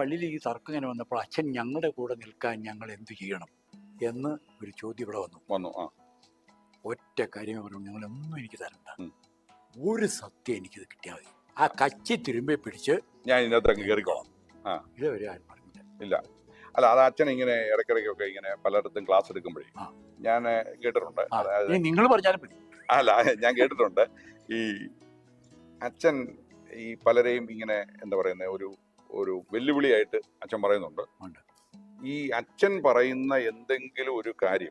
പള്ളിയിൽ ഈ തർക്കം ഇങ്ങനെ വന്നപ്പോൾ അച്ഛൻ ഞങ്ങളുടെ കൂടെ നിൽക്കാൻ ഞങ്ങൾ എന്ത് ചെയ്യണം എന്ന് ഒരു ചോദ്യം ഇവിടെ വന്നു. വന്നു ആ. ഒറ്റ കാര്യമേ പറഞ്ഞു ഞങ്ങളൊന്നും എനിക്ക് തരണ്ട. ഒരു സത്യം എനിക്കിത് കിട്ടിയാൽ മതി. ആ കച്ചി തിരുമ്പി പിടിച്ച് ഞാൻ ഇതിനകത്ത് അങ്ങ് കയറിക്കോളാം. ഇതുവരെ ആരും പറഞ്ഞില്ല. ഇല്ല. അല്ല അത് അച്ഛൻ ഇങ്ങനെ ഇടയ്ക്കിടയ്ക്കൊക്കെ ഇങ്ങനെ പലയിടത്തും ക്ലാസ് എടുക്കുമ്പോഴേ ഞാൻ കേട്ടിട്ടുണ്ട്. ആ, നിങ്ങൾ പറഞ്ഞാലും മതി. അല്ല ഞാൻ കേട്ടിട്ടുണ്ട്. ഈ അച്ഛൻ ഈ പലരെയും ഇങ്ങനെ എന്താ പറയുന്നത് ഒരു ഒരു വെല്ലുവിളിയായിട്ട് അച്ഛൻ പറയുന്നുണ്ട്. ഈ അച്ഛൻ പറയുന്ന എന്തെങ്കിലും ഒരു കാര്യം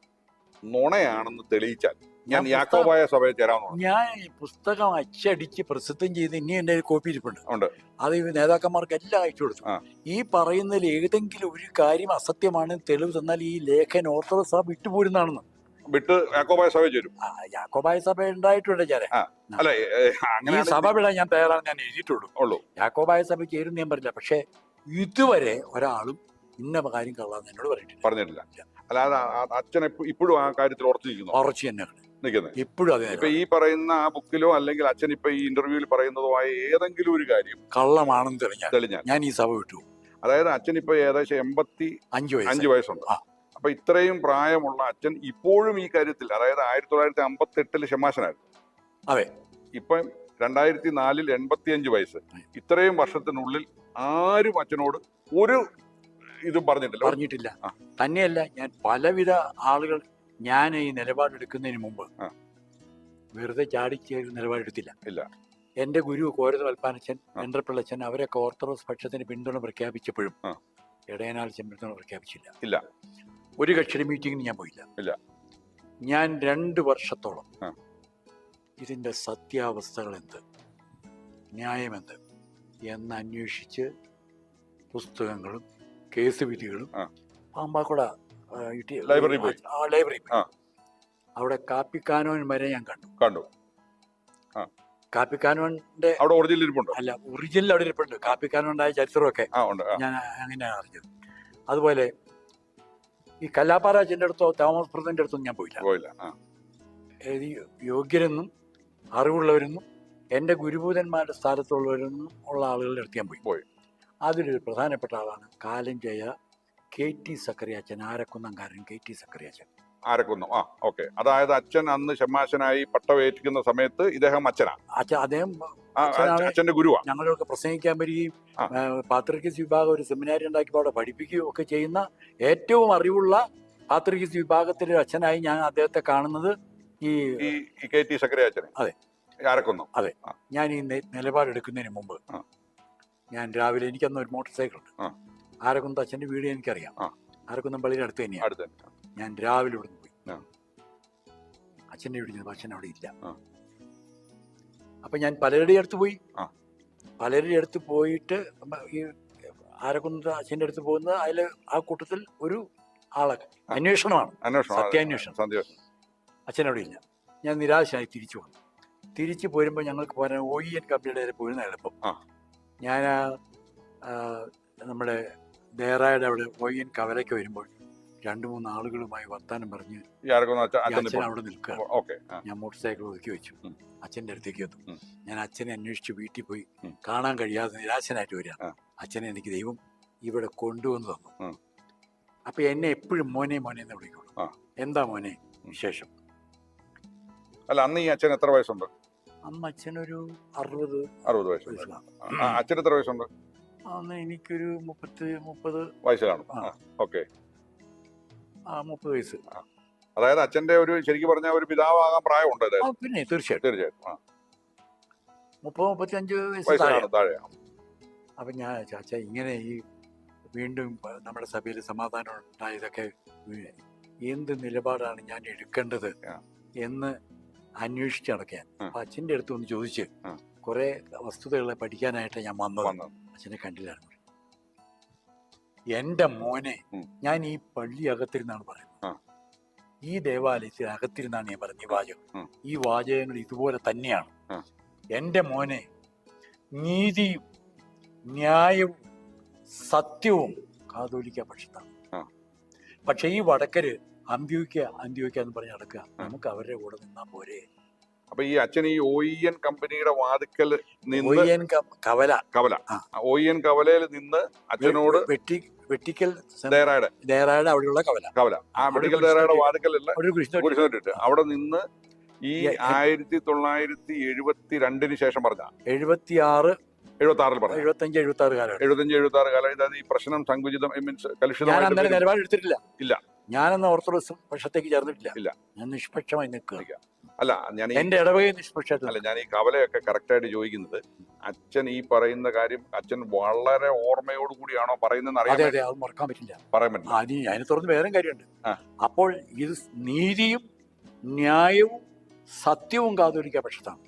നുണയാണെന്ന് തെളിയിച്ചാൽ ഞാൻ യാക്കോബായ സഭയിൽ ചേരാമെന്ന് ഞാൻ ഈ പുസ്തകം അച്ചടിച്ച് പ്രസിദ്ധം ചെയ്ത് ഇനി എന്റെ കോപ്പി ഇരിപ്പുണ്ട്. ഉണ്ട്. അത് ഈ നേതാക്കന്മാർക്ക് എല്ലാം അയച്ചു കൊടുത്തു. ഈ പറയുന്നതിൽ ഏതെങ്കിലും ഒരു കാര്യം അസത്യമാണെന്ന് തെളിവ് തന്നാൽ ഈ ലേഖൻ ഓർത്തഡോക്സ് സഭ വിട്ടുപോരുന്നതാണെന്ന്. വിട്ട് യാക്കോബായ സഭയിൽ ചേരും. ആ, യാക്കോബായ സഭ ഉണ്ടായിട്ടുണ്ട് ചേരെ അല്ല ഏ, ഏ, ഈ അങ്ങനെ സഭ വിടാൻ ഞാൻ തയ്യാറാണ് ഞാൻ എഴുതിയിട്ടുള്ളൂ. ഉള്ളൂ. യാക്കോബായ സഭ ചേരും ഞാൻ പറഞ്ഞില്ല പക്ഷേ ഇതുവരെ ഒരാളും ഇന്ന കാര്യം കള്ളാന്ന് എന്നോട് പറഞ്ഞിട്ടില്ല. പറഞ്ഞിട്ടില്ല. അല്ലാതെ ആ- ആ അച്ഛൻ എപ്പ- ഇപ്പോഴും ആ കാര്യത്തിൽ ഉറച്ചിരിക്കുന്നു ഉറച്ചു തന്നെയാണ്. നിൽക്കുന്നത്. ഇപ്പോഴും അത് ഇപ്പൊ ഈ പറയുന്ന ആ ബുക്കിലോ അല്ലെങ്കിൽ അച്ഛൻ ഇപ്പൊ ഈ ഇന്റർവ്യൂവിൽ പറയുന്നതോ ആയ ഏതെങ്കിലും ഒരു കാര്യം കള്ളമാണെന്ന് തെളിഞ്ഞാൽ തെളിഞ്ഞാൽ. ഞാൻ ഈ സഭ വിട്ടു. അതായത് അച്ഛൻ ഇപ്പൊ ഏകദേശം എൺപത്തി അഞ്ചു വയസ്സ് അഞ്ച് വയസ്സുണ്ട്. ആ. അപ്പൊ ഇത്രയും പ്രായമുള്ള അച്ഛൻ ഇപ്പോഴും ഈ കാര്യത്തിൽ അതായത് ആയിരത്തി തൊള്ളായിരത്തി അമ്പത്തി എട്ടിൽ ഷമാശനായിരുന്നു അതെ. ഇപ്പം രണ്ടായിരത്തി നാലിൽ എൺപത്തി അഞ്ച് വയസ്സ് ഇത്രയും വർഷത്തിനുള്ളിൽ ആരും അച്ഛനോട് ഒരു ഇതും പറഞ്ഞിട്ടില്ല പറഞ്ഞിട്ടില്ല തന്നെയല്ല ഞാൻ പലവിധ ആളുകൾ ഞാൻ ഈ നിലപാടെടുക്കുന്നതിന് മുമ്പ്. വെറുതെ ചാടിച്ച് നിലപാടെടുത്തില്ല ഇല്ല. എന്റെ ഗുരു കോരത വൽപ്പാനച്ചൻ ആ. എൻട്രപ്പിള്ളച്ചൻ അവരൊക്കെ ഓർത്തഡോക്സ് പക്ഷത്തിന് പിന്തുണ പ്രഖ്യാപിച്ചപ്പോഴും ഇടയനാൽ ഇടയനാൾ പിന്തുണ പ്രഖ്യാപിച്ചില്ല ഇല്ല. ഒരു കക്ഷിയുടെ മീറ്റിംഗിന് ഞാൻ പോയില്ല ഇല്ല. ഞാൻ രണ്ട് വർഷത്തോളം ആ. ഇതിന്റെ സത്യാവസ്ഥകൾ എന്ത് ന്യായമെന്ത് എന്ന് അന്വേഷിച്ച് പുസ്തകങ്ങളും കേസ് വിധികളും ആ. പാമ്പാക്കുട ആ, ഇട്ടി- ലൈബ്രറി പോയി. ആ, ലൈബ്രറി പോയി. ആ. അവിടെ കാപ്പിക്കാനോൻ വരെ ഞാൻ കണ്ടു കണ്ടു കാപ്പിക്കാനോന്റെ അവിടെ ഒറിജിനൽ ഇരിപ്പുണ്ടോ അല്ല ഒറിജിനൽ അവിടെ ഇരിപ്പുണ്ട് കാപ്പിക്കാനോണ്ടായ ചരിത്രമൊക്കെ ആ ഉണ്ട് ആ, ഞാൻ അങ്ങനെയാണ് അറിഞ്ഞത് അതുപോലെ ഈ കല്ലാപ്പാറ അടുത്തോ താമസപ്രദന്റെ അടുത്തൊന്നും ഞാൻ പോയില്ല. പോയില്ല. ആ. ഏത് യോഗ്യരെന്നും അറിവുള്ളവരെന്നും എന്റെ ഗുരുഭൂതന്മാരുടെ സ്ഥാനത്തുള്ളവരെന്നും ഉള്ള ആളുകളുടെ അടുത്ത് ഞാൻ പോയി. പോയി. അതിലൊരു പ്രധാനപ്പെട്ട ആളാണ് കാലഞ്ചയ കെ ടി സക്കറിയാച്ചൻ ആരക്കുന്നംകാരൻ കെ ടി സക്കറിയാച്ചൻ. ആരക്കുന്നം. ആ ഓക്കെ. അതായത് അച്ഛൻ അന്ന് ഷമാശനായി പട്ടവേറ്റിക്കുന്ന സമയത്ത് ഇദ്ദേഹം അച്ഛനാണ്. അച്ഛൻ അദ്ദേഹം അച്ഛന്റെ ഗുരുവാ ഞങ്ങളൊക്കെ പ്രസംഗിക്കാൻ വരികയും. പാത്രികസ് വിഭാഗം ഒരു സെമിനാരി ഉണ്ടാക്കിയപ്പോൾ അവിടെ പഠിപ്പിക്കുകയും ഒക്കെ ചെയ്യുന്ന ഏറ്റവും അറിവുള്ള പാത്രികസ് വിഭാഗത്തിലെ അച്ഛനായി ഞാൻ അദ്ദേഹത്തെ കാണുന്നത് ഈ കെ ടി സക്കരെ അച്ഛനെ അതെ. ആരക്കുന്നു ഞാൻ ഈ നിലപാടെടുക്കുന്നതിന് മുമ്പ് ഞാൻ രാവിലെ എനിക്കന്ന് ഒരു മോട്ടോർ സൈക്കിൾ ഉണ്ട് ആ. അച്ഛന്റെ വീട് എനിക്കറിയാം. ആരക്കുന്നം പള്ളിയുടെ അടുത്ത് തന്നെയാണ് ഞാൻ രാവിലെ ഇവിടുന്ന് പോയി. അച്ഛന്റെ വീട്ടിൽ ചെന്നപ്പോൾ അച്ഛൻ അവിടെ ഇല്ല. അപ്പൊ ഞാൻ പലരുടെ അടുത്ത് പോയി. പലരുടെ അടുത്ത് പോയിട്ട് ഈ ആരക്കുന്ന അച്ഛന്റെ അടുത്ത് പോകുന്നത് അതിൽ ആ കൂട്ടത്തിൽ ഒരു ആളെ. അന്വേഷണമാണ്. സത്യാന്വേഷണം. അവിടെ ഇല്ല. ഞാൻ നിരാശയായി തിരിച്ചു വന്നു. തിരിച്ചു പോരുമ്പോൾ ഞങ്ങൾക്ക് പോരാൻ ഒ ഇ എൻ കമ്പനിയുടെ വരെ പോയിരുന്ന എളുപ്പം ഞാൻ നമ്മുടെ ദേറായുടെ അവിടെ ഒ ഇ എൻ കവലയ്ക്ക് വരുമ്പോൾ രണ്ട് മൂന്ന് ആളുകളുമായി വർത്താനം പറഞ്ഞ് അച്ഛൻ അവിടെ നിൽക്കുക. ഞാൻ മോട്ടോർ സൈക്കിൾ ഒതുക്കി വെച്ചു. അച്ഛന്റെ അച്ഛന്റെ അടുത്തേക്ക് വന്നു ഞാൻ അച്ഛനെ അന്വേഷിച്ച് വീട്ടിൽ പോയി കാണാൻ കഴിയാതെ നിരാശനായിട്ട് വരിക. അച്ഛനെ എനിക്ക് ദൈവം ഇവിടെ കൊണ്ടുവന്ന് തന്നു. അപ്പൊ എന്നെ എപ്പോഴും മോനെ മോനെ എന്ന് വിളിക്കുള്ളൂ. എന്താ മോനെ? വിശേഷം. അല്ല അന്ന് ഈ അച്ഛൻ എത്ര വയസ്സുണ്ട്? അന്ന് അച്ഛനൊരു അറുപത് അറുപത് വയസ്സുണ്ട്. അച്ഛൻ എത്ര വയസ്സുണ്ട്? അന്ന് എനിക്കൊരു മുപ്പത്തി മുപ്പത് വയസ്സ് കാണും. ആ. ഓക്കെ. മുപ്പത് വയസ്സ്. അതായത് അച്ഛന്റെ ഒരു ശരിക്കും പറഞ്ഞ ഒരു പിതാവാകാൻ പ്രായമുണ്ട് ആ പിന്നെ തീർച്ചയായിട്ടും. തീർച്ചയായിട്ടും ആ. മുപ്പത് മുപ്പത്തി അഞ്ച് വയസ്സ് താഴെ. താഴെ അപ്പൊ ഞാൻ ചാച്ച ഇങ്ങനെ ഈ വീണ്ടും പ- നമ്മുടെ സഭയിൽ സമാധാനം ഉണ്ടായതൊക്കെ വി- എന്ത് നിലപാടാണ് ഞാൻ എടുക്കേണ്ടത് ആ. എന്ന് അന്വേഷിച്ച് നടക്കാൻ. ആ. അപ്പൊ അച്ഛന്റെ അടുത്ത് ഒന്ന് ചോദിച്ച് ആ. കുറെ വസ്തുതകളെ പഠിക്കാനായിട്ട് ഞാൻ വന്നത്. വന്നത്. അച്ഛനെ കണ്ടില്ലായിരുന്നു. എന്റെ മോനെ ഞാൻ ഈ പള്ളി അകത്തിരുന്നാണ് പറയുന്നത്. ഈ ദേവാലയത്തിൽ അകത്തിരുന്നാണ് ഞാൻ പറഞ്ഞ ഈ വാചകം. ഈ വാചകങ്ങൾ ഇതുപോലെ തന്നെയാണ്. എന്റെ മോനെ നീതിയും ന്യായവും സത്യവും കാതോലിക്ക പക്ഷത്താണ്. പക്ഷെ ഈ വടക്കര് അന്ത്യോക്ക അന്ത്യോക്ക എന്ന് പറഞ്ഞ് നടക്കുക. നമുക്ക് അവരുടെ കൂടെ നിന്നാ പോരെ. അപ്പൊ ഈ അച്ഛൻ ഈ ഒ ഇ എൻ കമ്പനിയുടെ വാതിക്കൽ നിന്ന് ഒയ്യൻ കവല. കവല. ഇ എൻ കവലയിൽ നിന്ന് അച്ഛനോട് വെട്ടി വെട്ടിക്കൽ ദേറായുടെ ദേറായുടെ അവിടെയുള്ള കവല. കവല. ആ കുരിശ് ദേറായുടെ. വാതിക്കലല്ല ഒരു കൃഷ്ണ കുരിശ് തൊട്ടിട്ട് അവിടെ നിന്ന് ഈ ഈ- ആയിരത്തി തൊള്ളായിരത്തി എഴുപത്തി രണ്ടിന് ശേഷം പറഞ്ഞ. എഴുപത്തി ആറ് എഴുപത്തി ആറിൽ പറഞ്ഞു? എഴുപത്തഞ്ച് എഴുപത്തി ആറ് കാലം എഴുപത്തഞ്ച് എഴുപത്തി ആറ് കാലം അതായത് ഈ പ്രശ്നം സങ്കുചിതം മീൻസ് ഞാൻ കലുഷിതമായിട്ട് അന്നേരം നിലപാട് എടുത്തിട്ടില്ല ഇല്ല. ഞാനെന്ന ഓർത്തഡോക്സ് പക്ഷത്തേക്ക് ചേർന്നിട്ടില്ല. ഇല്ല. ഞാൻ നിഷ്പക്ഷമായി നിൽക്കുക അല്ല ഞാൻ ഈ എന്റെ ഇടവകയെ നിഷ്പക്ഷമായിട്ട് അല്ല ഞാൻ ഈ കവലയൊക്കെ കറക്റ്റായിട്ട് ചോദിക്കുന്നത് അച്ഛൻ ഈ പറയുന്ന കാര്യം അച്ഛൻ വളരെ ഓർമ്മയോടുകൂടിയാണോ പറയുന്നതെന്ന് അതെ അറിയാൻ അതെ അത് മറക്കാൻ പറ്റില്ല. പറയാൻ പറ്റില്ല. ആ, ഇനി അതിനെ തുറന്ന് വേറെ കാര്യമുണ്ട്. ആ. അപ്പോൾ ഇത് നീതിയും ന്യായവും സത്യവും കാതോലിക്ക പക്ഷത്താണ്.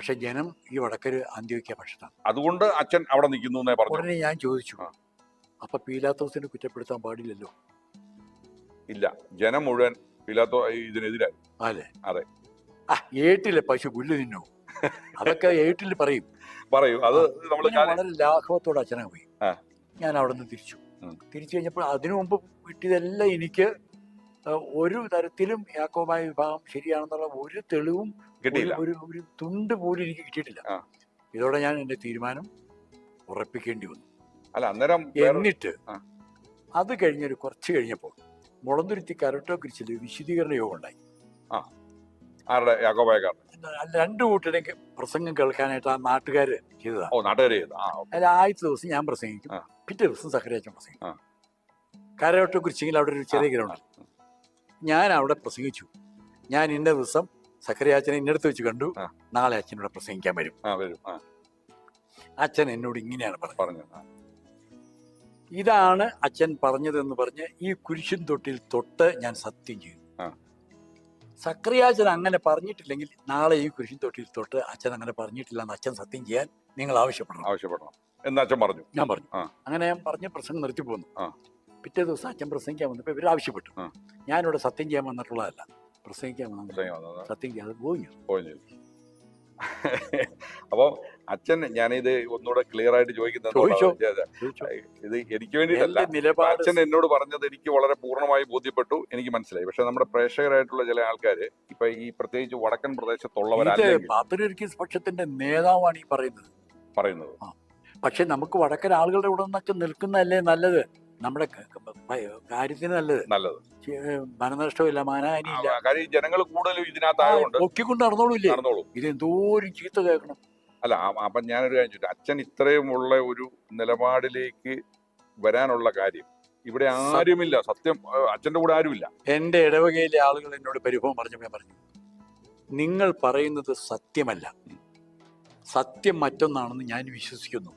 പക്ഷെ ജനം ഈ വടക്കര് അന്ത്യോക്യ പക്ഷത്താണ്. അതുകൊണ്ട് അച്ഛൻ അവിടെ നിൽക്കുന്നു എന്നേ പറഞ്ഞു? ഉടനെ ഞാൻ ചോദിച്ചു. അപ്പൊ പീലാത്തോസിനെ കുറ്റപ്പെടുത്താൻ പാടില്ലല്ലോ? ഇല്ല. ജനം മുഴുവൻ പിലാത്തോ ഇതിനെതിരായി. അതെ അതെ. ആ ഏട്ടിലെ പശു പുല്ല് തിന്നു. അതൊക്കെ ഏട്ടിൽ പറയും. പറയൂ. അത് നമ്മൾ വളരെ ലാഘവത്തോടെ അച്ഛനെ പോയി. ഞാൻ അവിടെ നിന്ന് തിരിച്ചു തിരിച്ചു കഴിഞ്ഞപ്പോൾ അതിനു മുമ്പ് കിട്ടിയതെല്ലാം എനിക്ക് ഒരു തരത്തിലും യാക്കോബായ വിഭാഗം ശരിയാണെന്നുള്ള ഒരു തെളിവും കിട്ടിയില്ല. ഒരു ഒരു- തുണ്ട് പോലും എനിക്ക് കിട്ടിയിട്ടില്ല. ഇതോടെ ഞാൻ എന്റെ തീരുമാനം ഉറപ്പിക്കേണ്ടി വന്നു. അല്ല അന്നേരം എന്നിട്ട്. അത് കഴിഞ്ഞൊരു കുറച്ച് കഴിഞ്ഞപ്പോൾ മുളന്തുരുത്തി കരട്ടോ കുറിച്ചിൽ വിശദീകരണ യോഗം ഉണ്ടായി. രണ്ടു കൂട്ടരുടെയും പ്രസംഗം കേൾക്കാനായിട്ട് ആ നാട്ടുകാര് ചെയ്തതാണ് അല്ല ആദ്യത്തെ ദിവസം ഞാൻ പ്രസംഗിക്കും. പിറ്റേ ദിവസം സഹരാജൻ പ്രസംഗിക്കും. ആ. കുറിച്ചെങ്കിൽ അവിടെ ഒരു ചെറിയ ഗ്രൗണ്ട് ഞാൻ അവിടെ പ്രസംഗിച്ചു. ഞാൻ ഇന്ന ദിവസം സക്കരയാച്ചനെ ഇന്നടുത്ത് വെച്ച് കണ്ടു. നാളെ അച്ഛനോട് പ്രസംഗിക്കാൻ വരും. അച്ഛൻ എന്നോട് ഇങ്ങനെയാണ് പറഞ്ഞത്. പറഞ്ഞു. ഇതാണ് അച്ഛൻ പറഞ്ഞതെന്ന് പറഞ്ഞ് ഈ കുരിശും തൊട്ടിൽ തൊട്ട് ഞാൻ സത്യം ചെയ്തു. സക്രിയാച്ചൻ അങ്ങനെ പറഞ്ഞിട്ടില്ലെങ്കിൽ നാളെ ഈ കുരിശും തൊട്ടിൽ തൊട്ട് അച്ഛൻ അങ്ങനെ പറഞ്ഞിട്ടില്ല എന്ന് അച്ഛൻ സത്യം ചെയ്യാൻ നിങ്ങൾ ആവശ്യപ്പെടണം. ആവശ്യപ്പെടണം. എന്ന് അച്ഛൻ പറഞ്ഞു. ഞാൻ പറഞ്ഞു. അങ്ങനെ ഞാൻ പറഞ്ഞ പ്രസംഗം നിർത്തി പോന്നു. പിറ്റേ ദിവസം അച്ഛൻ പ്രസംഗിക്കാൻ വന്നപ്പോൾ ഇവർ ആവശ്യപ്പെട്ടു. ഞാനിവിടെ സത്യം ചെയ്യാൻ വന്നിട്ടുള്ളതല്ല. പ്രസംഗിക്കാൻ വന്നത് സത്യം ചെയ്യാതെ പോയി ഞാൻ. പോയി ചെയ്തു. അപ്പം അച്ഛൻ ഞാനിത് ഒന്നുകൂടെ ക്ലിയർ ആയിട്ട് ചോദിക്കുന്നത്. ഇത് എനിക്ക് വേണ്ടിയിട്ടല്ല. അച്ഛൻ എന്നോട് പറഞ്ഞത് എനിക്ക് വളരെ പൂർണമായി ബോധ്യപ്പെട്ടു. എനിക്ക് മനസ്സിലായി. പക്ഷെ നമ്മുടെ പ്രേക്ഷകരായിട്ടുള്ള ചില ആൾക്കാര് ഇപ്പൊ ഈ പ്രത്യേകിച്ച് വടക്കൻ പ്രദേശത്തുള്ളവരാണ് പക്ഷത്തിന്റെ നേതാവാണ് ഈ പറയുന്നത്. പറയുന്നത്. പക്ഷെ നമുക്ക് വടക്കൻ ആളുകളുടെ കൂടെ നിന്നൊക്കെ നിൽക്കുന്നതല്ലേ നല്ലത്? നമ്മുടെ കാര്യത്തിന് നല്ലത്. നല്ലത്. മനനഷ്ടമില്ല മാനഹാനിയില്ല കാര്യം ജനങ്ങൾ കൂടുതലും ഇതിനകത്തായതുകൊണ്ട് പൊക്കിക്കൊണ്ട് നടന്നോളൂല്ലേ? നടന്നോളൂ. ഇത് എന്തോരം ചീത്ത കേൾക്കണം. അല്ല അപ്പൊ ഞാനൊരു കാര്യം ചോദിച്ചു അച്ഛൻ ഇത്രയുമുള്ള ഒരു നിലപാടിലേക്ക് വരാനുള്ള കാര്യം ഇവിടെ ആരുമില്ല. സത്യം അച്ഛന്റെ കൂടെ ആരുമില്ല. എന്റെ ഇടവകയിലെ ആളുകൾ എന്നോട് പരിഭവം പറഞ്ഞു ഞാൻ പറഞ്ഞു നിങ്ങൾ പറയുന്നത് സത്യമല്ല. സത്യം മറ്റൊന്നാണെന്ന് ഞാൻ വിശ്വസിക്കുന്നു.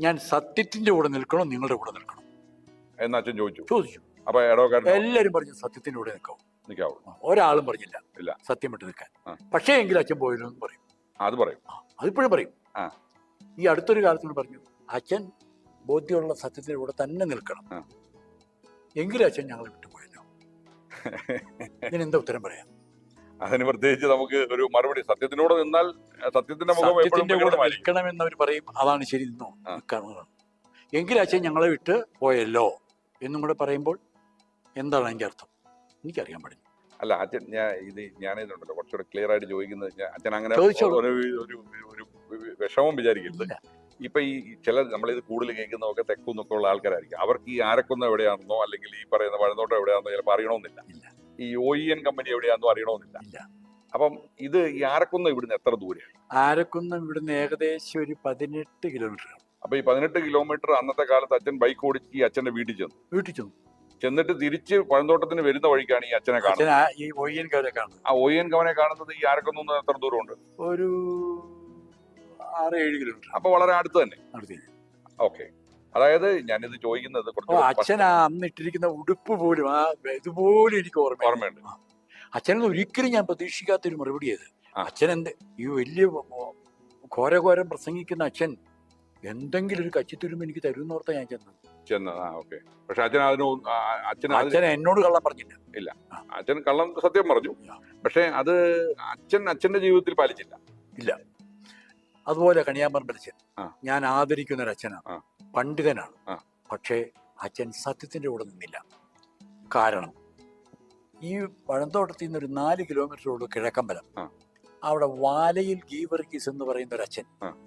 ഞാൻ സത്യത്തിന്റെ കൂടെ നിൽക്കണോ? നിങ്ങളുടെ കൂടെ നിൽക്കണം? എന്ന് അച്ഛൻ ചോദിച്ചു? ചോദിച്ചു. അപ്പൊ ഇടവക്കാരൻ എല്ലാരും പറഞ്ഞു സത്യത്തിന്റെ കൂടെ നിൽക്കാവും. നിൽക്കാവൂ ഒരാളും പറഞ്ഞില്ല. ഇല്ല. സത്യം വിട്ട് നിൽക്കാൻ പക്ഷേ എങ്കിലും അച്ഛൻ പോയിരുന്നു എന്ന് പറയും. അത് പറയും. അതിപ്പോഴും പറയും. ആ. ഈ അടുത്തൊരു കാലത്തോട് പറഞ്ഞു അച്ഛൻ ബോധ്യമുള്ള സത്യത്തിന്റെ കൂടെ തന്നെ നിൽക്കണം. എങ്കിലും അച്ഛൻ ഞങ്ങളെ വിട്ടുപോയല്ലോ ഇതിനെന്താ ഉത്തരം പറയാം അതിന് പ്രത്യേകിച്ച് നമുക്ക് ഒരു മറുപടി സത്യത്തിനോട് നിന്നാൽ സത്യത്തിന്റെ മുഖം സത്യത്തിന്റെ കൂടെ നിൽക്കണമെന്ന് അവർ പറയും. അതാണ് ശരി നിന്നോ. നിൽക്കണം എങ്കിലും അച്ഛൻ ഞങ്ങളെ വിട്ട് പോയല്ലോ. എന്നും കൂടെ പറയുമ്പോൾ എന്താണ് അതിന്റെ അർത്ഥം? എനിക്കറിയാൻ പാടില്ല. അല്ല അച്ഛൻ ഞാൻ ഇത് ഞാനിതുണ്ടല്ലോ. കുറച്ചുകൂടെ ക്ലിയർ ആയിട്ട് ചോദിക്കുന്നത് അച്ഛൻ അങ്ങനെ ഒരു ഒരു വിഷമം വിചാരിക്കരുത്. ഇപ്പൊ ഈ ചില നമ്മളിത് കൂടുതൽ കേൾക്കുന്നതൊക്കെ തെക്കുന്നൊക്കെ ഉള്ള ആൾക്കാരായിരിക്കും. അവർക്ക് ഈ ആരക്കുന്ന എവിടെയാണെന്നോ അല്ലെങ്കിൽ ഈ പറയുന്ന പഴന്തോട്ടം എവിടെയാണെന്നോ ചിലപ്പോൾ അറിയണമെന്നില്ല. ഈ ഒ ഇ എൻ കമ്പനി എവിടെയാണെന്നോ അറിയണമെന്നില്ല. അപ്പം ഇത് ഈ ആരക്കുന്ന ഇവിടുന്ന് എത്ര ദൂരെയാണ് ആരക്കുന്ന് ഇവിടുന്ന് ഏകദേശം ഒരു പതിനെട്ട് കിലോമീറ്റർ അപ്പൊ ഈ പതിനെട്ട് കിലോമീറ്റർ അന്നത്തെ കാലത്ത് അച്ഛൻ ബൈക്ക് ഓടിച്ച് ഈ അച്ഛന്റെ വീട്ടിൽ ചെന്നു. വീട്ടിൽ ചെന്നു. ചെന്നിട്ട് തിരിച്ച് പഴന്തോട്ടത്തിന് വരുന്ന വഴിക്കാണ് ഈ അച്ഛനെ കാണുന്നത്. ആ- ഈ ഒയ്യൻ കവനെ കാണുന്നത്. ഈ ആരക്കൊന്നും എത്ര ദൂരമുണ്ട്. ഒരു ആറ് ഏഴ് കിലോമീറ്റർ. അപ്പൊ വളരെ അടുത്ത് തന്നെ. ഓക്കെ. അതായത് ഞാനിത് ചോദിക്കുന്നത് അച്ഛൻ അന്ന് ഇട്ടിരിക്കുന്ന ഉടുപ്പ് പോലും ആ ഇതുപോലും എനിക്ക് ഓർമ്മ ഓർമ്മയുണ്ട്. അച്ഛനത് ഒരിക്കലും ഞാൻ പ്രതീക്ഷിക്കാത്തൊരു മറുപടി അത്. അച്ഛൻ എന്ത് ഈ വലിയ ഘോരഘോരം പ്രസംഗിക്കുന്ന അച്ഛൻ എന്തെങ്കിലും ഒരു കച്ചിത്തുരുമ്പ് എനിക്ക് തരുമെന്ന് ഓർത്താ ഞാൻ ചെന്നത്. ചെന്നത്. ആ ഓക്കെ. പക്ഷെ അച്ഛൻ അതിന് അച്ഛൻ അച്ഛൻ എന്നോട് കള്ളം പറഞ്ഞില്ല. ഇല്ല. അച്ഛൻ കള്ളം സത്യം പറഞ്ഞു. പക്ഷെ അത് അച്ഛൻ അച്ഛന്റെ ജീവിതത്തിൽ പാലിച്ചില്ല. ഇല്ല. അതുപോലെ കണിയാമ്പറമ്പ് അച്ഛൻ ഞാൻ ആദരിക്കുന്ന ഒരു അച്ഛനാണ് പണ്ഡിതനാണ് പക്ഷേ അച്ഛൻ സത്യത്തിന്റെ കൂടെ നിന്നില്ല. കാരണം ഈ പഴന്തോട്ടത്തിൽ നിന്ന് ഒരു നാല് കിലോമീറ്ററോട് കിഴക്കമ്പലം. അവിടെ വാലയിൽ ഗീവർഗീസ് എന്ന് പറയുന്ന ഒരു അച്ഛൻ.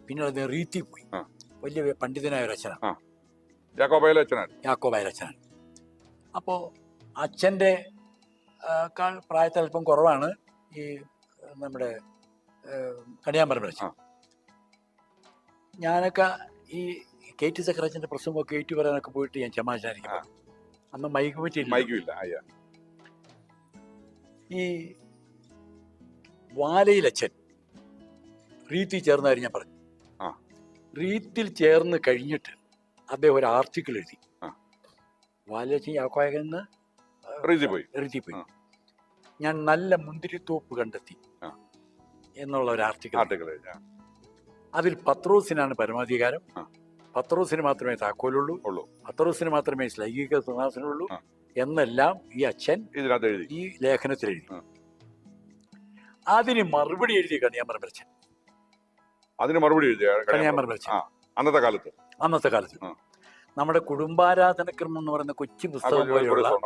പിന്നെ അത് റീത്തി പോയി. വലിയ പണ്ഡിതനായ ഒരു അച്ഛനാണ് അച്ഛനാണ്. യാക്കോബായ അച്ഛനാണ്. അപ്പോൾ അച്ഛന്റെ കാൾ പ്രായത്തിൽ അല്പം കുറവാണ് ഈ നമ്മുടെ കണിയാമ്പറമ്പ് അച്ഛൻ. ഞാനൊക്കെ ഈ കെ ടി അച്ഛന്റെ പ്രസംഗമൊക്കെ ഏറ്റു പറയാനൊക്കെ പോയിട്ട് ഞാൻ ക്ഷമാചാരിക്കും അന്ന് മൈക്ക് പറ്റിയില്ല. ഈ വാലയിലച്ഛൻ. റീത്തി ചേർന്ന കാര്യം ഞാൻ പറഞ്ഞു. ആ. റീത്തിൽ ചേർന്ന് കഴിഞ്ഞിട്ട് അദ്ദേഹം ഒരു ആർട്ടിക്കിൾ എഴുതി. വാലയച്ഛൻ യാക്കോയെന്ന് റീതി പോയി. പോയി. ഞാൻ നല്ല മുന്തിരിത്തോപ്പ് കണ്ടെത്തി. എന്നുള്ള ഒരു ആർട്ടിക്കിൾ. ആർട്ടിക്കിൾ അതിൽ പത്രോസിനാണ് പരമാധികാരം. പത്രോസിന് മാത്രമേ താക്കോലുള്ളൂ. ഉള്ളൂ. പത്രോസിന് മാത്രമേ ലൈംഗിക സിംഹാസനമുള്ളൂ. എന്നെല്ലാം ഈ അച്ഛൻ ഈ ലേഖനത്തിൽ എഴുതി. അതിന് മറുപടി എഴുതിയ കണിയാമ്പരം കണിയാമ്പറമ്പലച്ചൻ അതിന് മറുപടി. അന്നത്തെ കാലത്ത്. അന്നത്തെ കാലത്ത്. നമ്മുടെ കുടുംബാരാധനക്രമം എന്ന് പറയുന്ന കൊച്ചു പുസ്തകം പോലെയുള്ള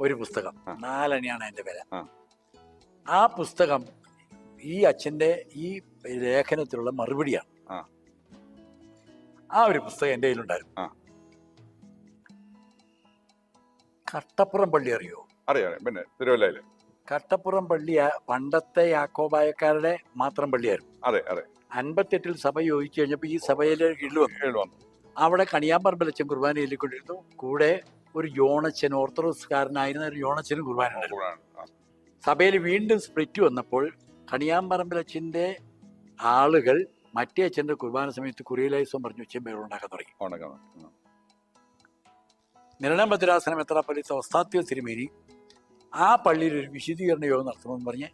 ഒരു പുസ്തകം. നാലണിയാണ് അതിന്റെ വില. ആ. പുസ്തകം ഈ അച്ഛന്റെ ഈ ലേഖനത്തിലുള്ള മറുപടിയാണ്. ആ. ഒരു പുസ്തകം എന്റെ കയ്യിലുണ്ടായിരുന്നു. കട്ടപ്പുറം പള്ളി അറിയോ? അറിയാം അറിയാം. പിന്നെ തിരുവല്ലയിൽ. കട്ടപ്പുറം പള്ളി പണ്ടത്തെ യാക്കോബായക്കാരുടെ മാത്രം പള്ളിയായിരുന്നു. അതെ അതെ. അൻപത്തെട്ടിൽ സഭ യോജിച്ചു കഴിഞ്ഞപ്പോൾ ഈ സഭയിലെ കീഴിൽ വന്നു. അവിടെ കണിയാമ്പറമ്പലച്ചൻ കുർബാന ചൊല്ലിക്കൊണ്ടിരുന്നു. കൂടെ ഒരു യോണച്ചൻ ഓർത്തഡോക്സുകാരനായിരുന്ന ഒരു യോണച്ചനും കുർബാന സഭയിൽ വീണ്ടും സ്പ്ലിറ്റ് വന്നപ്പോൾ കണിയാമ്പറമ്പലച്ചന്റെ ആളുകൾ മറ്റേ അച്ഛന്റെ കുർബാന സമയത്ത് കുറിയലൈസം പറഞ്ഞു അച്ഛൻ പേരുണ്ടാക്കാൻ തുടങ്ങി. നിരണം ഭദ്രാസനം എത്ര പള്ളിത്തെ ഒസ്താത്യ തിരുമേനി ആ പള്ളിയിൽ ഒരു വിശദീകരണ യോഗം നടത്തണമെന്ന് പറഞ്ഞ്.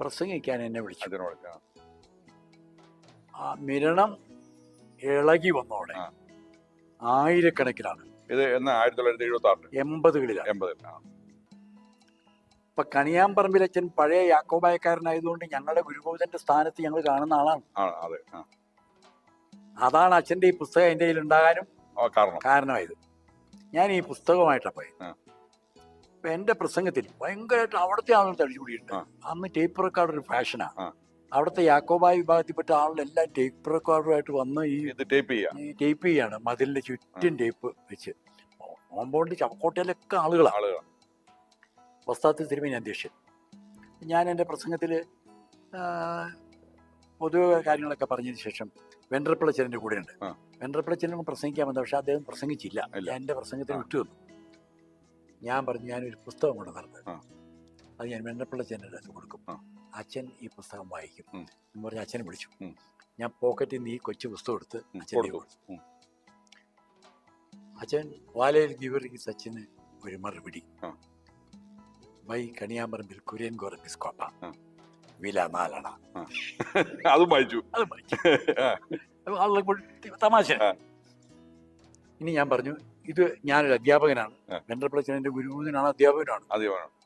പ്രസംഗിക്കാൻ എന്നെ വിളിച്ചു. ആ, മിരണം ഇളകി വന്നോടെ ആയിരക്കണക്കിലാണ് ഇത് എന്ന് ആയിരത്തി തൊള്ളായിരത്തി എഴുപത്തി ആറിൽ എൺപതുകളിലാണ് ഇപ്പൊ കണിയാമ്പറമ്പിലച്ചൻ പഴയ യാക്കോബായക്കാരനായതുകൊണ്ട് ഞങ്ങളുടെ ഗുരുബോധന്റെ സ്ഥാനത്ത് ഞങ്ങൾ കാണുന്ന ആളാണ്. അതാണ് അച്ഛന്റെ ഈ പുസ്തകം എന്റെ കയ്യിൽ ഉണ്ടാകാനും കാരണമായത്. ഞാൻ ഈ പുസ്തകമായിട്ടാണ് പോയത്. അപ്പൊ എന്റെ പ്രസംഗത്തിൽ ഭയങ്കരമായിട്ട് അവിടുത്തെ ആളുകൾ തടിച്ചുകൂടിയിട്ടുണ്ട് അന്ന് ടേപ്പ് റെക്കോർഡ് ഒരു ഫാഷനാ ആ. അവിടുത്തെ യാക്കോബായ വിഭാഗത്തിൽപ്പെട്ട ആളുകളെല്ലാം ടേപ്പ് റെക്കോർഡറുമായിട്ട് വന്ന് ഈ ടേപ്പ് ടേപ്പ് ചെയ്യാണ് മതിലിന്റെ ചുറ്റും ടേപ്പ് വെച്ച്. കോമ്പൗണ്ട് ചവക്കോട്ടയിലൊക്കെ ആളുകളാണ് വസ്താത്തി തിരുമേനി അധ്യക്ഷൻ. ഞാൻ എന്റെ പ്രസംഗത്തിൽ പൊതുവെ കാര്യങ്ങളൊക്കെ പറഞ്ഞതിന് ശേഷം വെണ്ടർപ്പിളച്ചൻ എന്റെ കൂടെയുണ്ട്. ആ. വെണ്ടർപ്പിളച്ചനും പ്രസംഗിക്കാൻ വന്നത് പക്ഷെ അദ്ദേഹം പ്രസംഗിച്ചില്ല. എന്റെ പ്രസംഗത്തിന്. വിട്ടു വന്നു ഞാൻ പറഞ്ഞു ഞാനൊരു പുസ്തകം കൊണ്ട് നടന്നത്. അത് ഞാൻ വെണ്ടർപ്പിളച്ചന്റെ അടുത്ത് കൊടുക്കും. അച്ഛൻ ഈ പുസ്തകം വായിക്കും. എന്ന് പറഞ്ഞ് അച്ഛനെ വിളിച്ചു. ഞാൻ പോക്കറ്റിൽ നിന്ന് ഈ കൊച്ചു പുസ്തകം എടുത്ത് അച്ഛന്റെ കൊടുത്തു. അച്ഛൻ വാലയിൽ ഗിവർഗീസ് സച്ചിന് ഒരു മറുപടി. വൈ കണിയാമ്പറമ്പിൽ കുര്യൻ ഗോർബിസ്കോപ്പ കോപ്പ വില നാലണ. അതും വായിച്ചു. അത് വായിച്ചു. തമാശ ഇനി ഞാൻ പറഞ്ഞു ഇത് ഞാനൊരു അധ്യാപകനാണ്. ആ. വെണ്ടർപ്പിളച്ചൻ എന്റെ ഗുരുവിനാണ് അധ്യാപകനാണ്. അധ്യാപകനാണ്.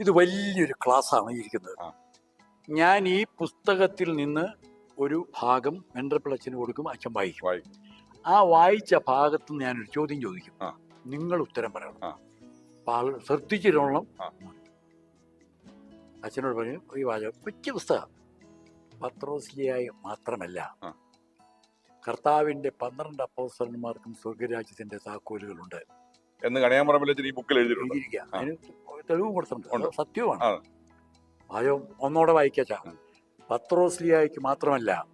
ഇത് വലിയൊരു ക്ലാസ്സാണ് ഇരിക്കുന്നത്. ഞാൻ ഈ പുസ്തകത്തിൽ നിന്ന് ഒരു ഭാഗം വെണ്ടർപ്പിളച്ചന് കൊടുക്കും അച്ഛൻ വായിക്കും. ആ വായിച്ച ഭാഗത്ത് നിന്ന് ഞാനൊരു ചോദ്യം ചോദിക്കും. നിങ്ങൾ ഉത്തരം പറയണം. ശ്രദ്ധിച്ചിരുന്നോളം അച്ഛനോട് പറഞ്ഞു ഈ വാചകം കൊച്ചു പുസ്തകം. പത്രോസ്ലിയായി മാത്രമല്ല. കർത്താവിന്റെ പന്ത്രണ്ട് അപ്പോസ്തലന്മാർക്കും സ്വർഗരാജ്യത്തിന്റെ താക്കോലുകളുണ്ട്. എന്ന് കണിയാമ്പറമ്പിലെ ഈ ബുക്കിൽ എഴുതിയിട്ടുണ്ട്. അതിന് തെളിവും കൊടുത്തിട്ടുണ്ട്. സത്യവുമാണ്. അയോ ഒന്നോടെ വായിക്കാച്ച. പത്രോസ്ലിയായിക്ക് മാത്രമല്ല.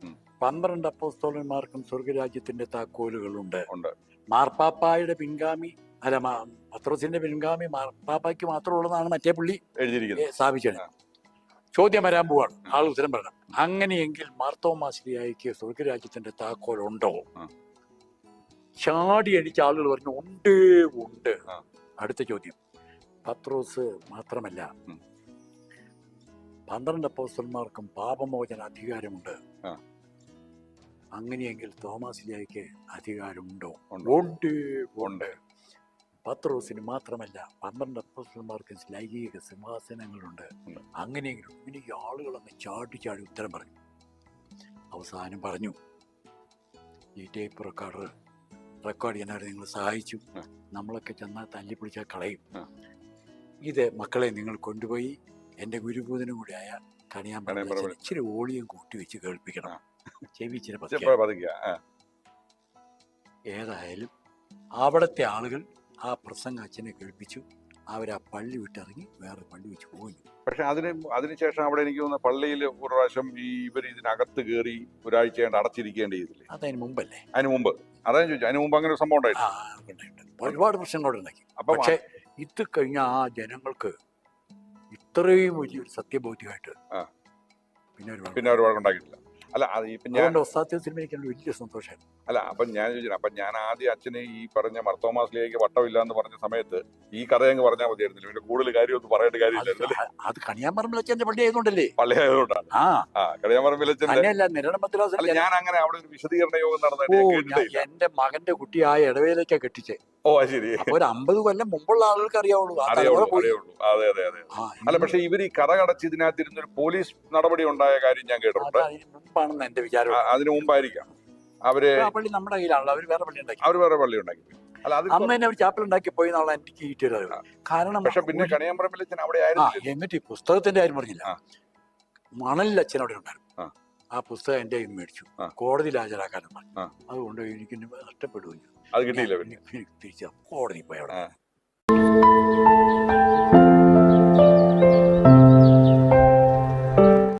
പന്ത്രണ്ട് അപ്പോസ്തോലന്മാർക്കും സ്വർഗരാജ്യത്തിന്റെ താക്കോലുകളുണ്ട്. ഉണ്ട്. മാർപ്പാപ്പായുടെ പിൻഗാമി അല്ല പത്രോസിന്റെ പിൻഗാമി മാർപ്പാപ്പയ്ക്ക് മാത്രമുള്ളതാണ് മറ്റേ പുള്ളി എഴുതിയിരിക്കുന്നത്. സ്ഥാപിച്ചത്. ചോദ്യം വരാൻ പോവാണ്. ആൾ ഉത്തരം പറയണം. അങ്ങനെയെങ്കിൽ മാർത്തോമാശ്ലിയായിക്ക് സ്വർഗരാജ്യത്തിന്റെ താക്കോൽ ഉണ്ടോ? ചാടി അടിച്ച ആളുകൾ പറഞ്ഞു ഉണ്ട് ഉണ്ട്. അടുത്ത ചോദ്യം. പത്രോസ് മാത്രമല്ല. പന്ത്രണ്ട് അപ്പോസ്റ്റന്മാർക്കും പാപമോചന അധികാരമുണ്ട്. അങ്ങനെയെങ്കിൽ തോമാസിലേക്ക് അധികാരമുണ്ടോ. ഉണ്ട്. ഉണ്ട്. പത്രോസിന് മാത്രമല്ല പന്ത്രണ്ട് അപ്പോസ്റ്റന്മാർക്കും ലൈംഗിക സിംഹാസനങ്ങളുണ്ട്. അങ്ങനെയെങ്കിലും ഇനി ഈ ആളുകളൊന്ന് ചാടി ചാടി ഉത്തരം പറഞ്ഞു അവസാനം പറഞ്ഞു ഈ ടേപ്പ് റെക്കോർഡർ റെക്കോർഡ് ചെയ്യാനായിട്ട് നിങ്ങൾ സഹായിച്ചു? നമ്മളൊക്കെ ചെന്നാൽ തല്ലിപ്പിടിച്ചാൽ കളയും. ഇത് മക്കളെ നിങ്ങൾ കൊണ്ടുപോയി എന്റെ ഗുരുഭൂതനും കൂടിയായ കണിയാൻ പറഞ്ഞ ഇച്ചിരി ഓളിയും കൂട്ടി വെച്ച് കേൾപ്പിക്കണം. ചെവി ഇച്ചിരി ഏതായാലും അവിടുത്തെ ആളുകൾ ആ പ്രസംഗം അച്ഛനെ കേൾപ്പിച്ചു. അവർ ആ പള്ളി വിട്ടിറങ്ങി വേറെ പള്ളി വെച്ച് പോയി. പക്ഷെ അതിന് അതിനുശേഷം അവിടെ എനിക്ക് തോന്നുന്ന പള്ളിയിൽ ഒരു പ്രാവശ്യം ഈ ഇവർ ഇതിനകത്ത് കയറി ഒരാഴ്ച കണ്ട് അടച്ചിരിക്കേണ്ടി ചെയ്തില്ലേ? അതതിന് മുമ്പല്ലേ? അതിന് മുമ്പ്. അതായത് ഞാൻ ചോദിച്ചു അതിന് മുമ്പ് അങ്ങനെ ഒരു സംഭവം ഉണ്ടായിട്ടുണ്ട്. ഒരുപാട് പ്രശ്നങ്ങളോട് ഉണ്ടാക്കി പക്ഷേ ഇത് കഴിഞ്ഞ ആ ജനങ്ങൾക്ക് ഇത്രയും വലിയൊരു സത്യബോധ്യമായിട്ട്. പിന്നെ ഒരുപാട് പിന്നെ ഒരുപാട് ഉണ്ടാക്കിയിട്ടില്ല. അല്ല എനിക്ക് വലിയ സന്തോഷമായിരുന്നു അല്ല അപ്പൊ ഞാൻ ചോദിച്ചു അപ്പൊ ഞാൻ ആദ്യം അച്ഛനെ ഈ പറഞ്ഞ മർത്തോമാസിലേക്ക് വട്ടമില്ല എന്ന് പറഞ്ഞ സമയത്ത് ഈ കഥയങ്ങ് പറഞ്ഞാൽ മതിയായിരുന്നില്ല. പിന്നെ കൂടുതൽ കാര്യമൊന്നും പറയേണ്ട കാര്യമില്ലായിരുന്നല്ലേ അത് കണിയാമ്പറമ്പിൽ അച്ഛന്റെ പള്ളി ആയതുകൊണ്ടല്ലേ? പള്ളി ആയതുകൊണ്ടാണ് ആ മദ്രാസ് അല്ല ഞാൻ അങ്ങനെ അവിടെ ഒരു വിശദീകരണ യോഗം നടന്നിട്ട് എന്റെ മകന്റെ കുട്ടിയായ ഇടവേലേക്കാ കെട്ടിച്ചേ. ഓ ശരി. ഒരു അമ്പത് കൊല്ലം മുമ്പുള്ള ആളുകൾക്ക് അറിയാവുള്ളൂ. അതെ അതെ അതെ. അല്ല പക്ഷെ ഇവർ ഈ കഥ കടച്ച് ഇതിനകത്തിരുന്നൊരു പോലീസ് നടപടി ഉണ്ടായ കാര്യം ഞാൻ കേട്ടിട്ടുണ്ട്. മുമ്പാണെന്ന് എന്റെ വിചാരം അതിനു മുമ്പായിരിക്കാം. അവർ പള്ളി നമ്മുടെ കയ്യിലാണല്ലോ അവർ വേറെ പള്ളി ഉണ്ടാക്കി. അവർ വേറെ പള്ളി ഉണ്ടാക്കി. അന്ന് തന്നെ അവർ ചാപ്പൽ ഉണ്ടാക്കി പോയി എന്നുള്ള എനിക്ക് കിട്ടിയത് കാരണം പക്ഷെ പിന്നെ കണിയാമ്പറമ്പിൽ അച്ഛൻ അവിടെ ആയിരുന്നു. എന്നിട്ട് ഈ പുസ്തകത്തിന്റെ കാര്യം പറഞ്ഞില്ല. മണലിൽ അച്ഛൻ അവിടെ ഉണ്ടായിരുന്നു. ആ. പുസ്തകം എന്റെ കയ്യിൽ മേടിച്ചു. കോടതിയിൽ ഹാജരാക്കാനും പറഞ്ഞു. അതുകൊണ്ട് എനിക്ക് നഷ്ടപ്പെടുകയും. അത് കിട്ടിയില്ല തിരിച്ച് കോടതി പോയി അവിടെ.